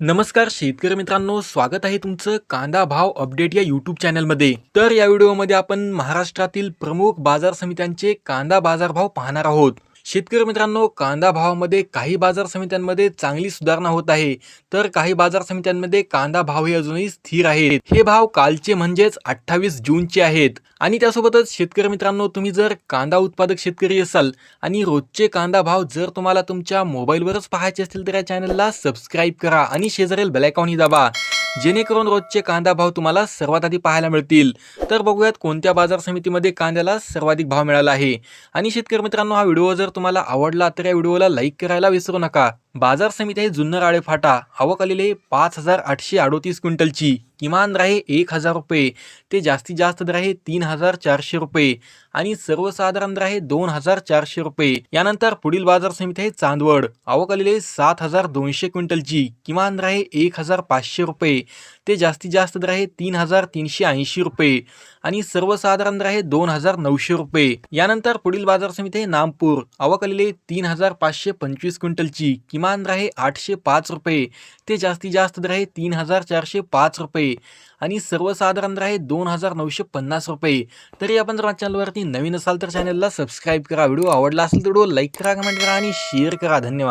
नमस्कार शेतकरी मित्रांनो स्वागत आहे तुमचं कांदा भाव अपडेट या यूट्यूब चॅनलमध्ये तर या व्हिडिओमध्ये आपण महाराष्ट्रातील प्रमुख बाजार समित्यांचे कांदा बाजार भाव पाहणार आहोत. शेतकरी मित्रांनो कांदा भावामध्ये काही बाजार समित्यांमध्ये चांगली सुधारणा होत आहे. तर काही बाजार समित्यांमध्ये कांदा भाव हे अजूनही स्थिर आहेत. हे भाव कालचे म्हणजेच अठ्ठावीस जूनचे आहेत. आणि त्यासोबतच शेतकरी मित्रांनो तुम्ही जर कांदा उत्पादक शेतकरी असाल आणि रोजचे कांदा भाव जर तुम्हाला तुमच्या मोबाईलवरच पाहायचे असतील तर या चॅनलला सबस्क्राईब करा आणि शेजारील बेलायकॉनही दाबा. जेणेकरून रोजचे कांदा भाव तुम्हाला सर्वात आधी पाहायला मिळतील. तर बघूयात कोणत्या बाजार समितीमध्ये कांद्याला सर्वाधिक भाव मिळाला आहे. आणि शेतकरी मित्रांनो हा व्हिडिओ जर तुम्हाला आवडला तर या व्हिडिओला लाईक करायला विसरू नका. बाजार समिती आहे जुन्नर आळे फाटा आवक आलेली आहे पाच हजार आठशे अडोतीस क्विंटलची. किमान दर आहे एक हजार रुपये. ते जास्तीत जास्त दर आहे तीन हजार चारशे रुपये. आणि सर्वसाधारण दर आहे दोन हजार चारशे रुपये. यानंतर पुढील बाजार समिती आहे चांदवड. आवक आलेली सात हजार दोनशे क्विंटलची. किमान दर आहे एक हजार पाचशे रुपये. ते जास्तीत जास्त दर आहे तीन हजार तीनशे ऐंशी रुपये आणि सर्वसाधारण दर आहे दोन हजार नऊशे रुपये. यानंतर पुढील बाजार समिती आहे नामपूर. आवक तीन हजार पाचशे पंचवीस क्विंटलची. किमान दर आहे आठशे पाच रुपये. ते जास्तीत जास्त दर आहे तीन हजार चारशे पाच रुपये. आणि सर्वसाधारण दर आहे दोन हजार नऊशे पन्नास रुपये. तरी आपण जर चॅनलवरती नवीन असाल तर चॅनलला सबस्क्राईब करा. व्हिडिओ आवडला असेल तर व्हिडिओ लाईक करा कमेंट करा आणि शेअर करा. धन्यवाद.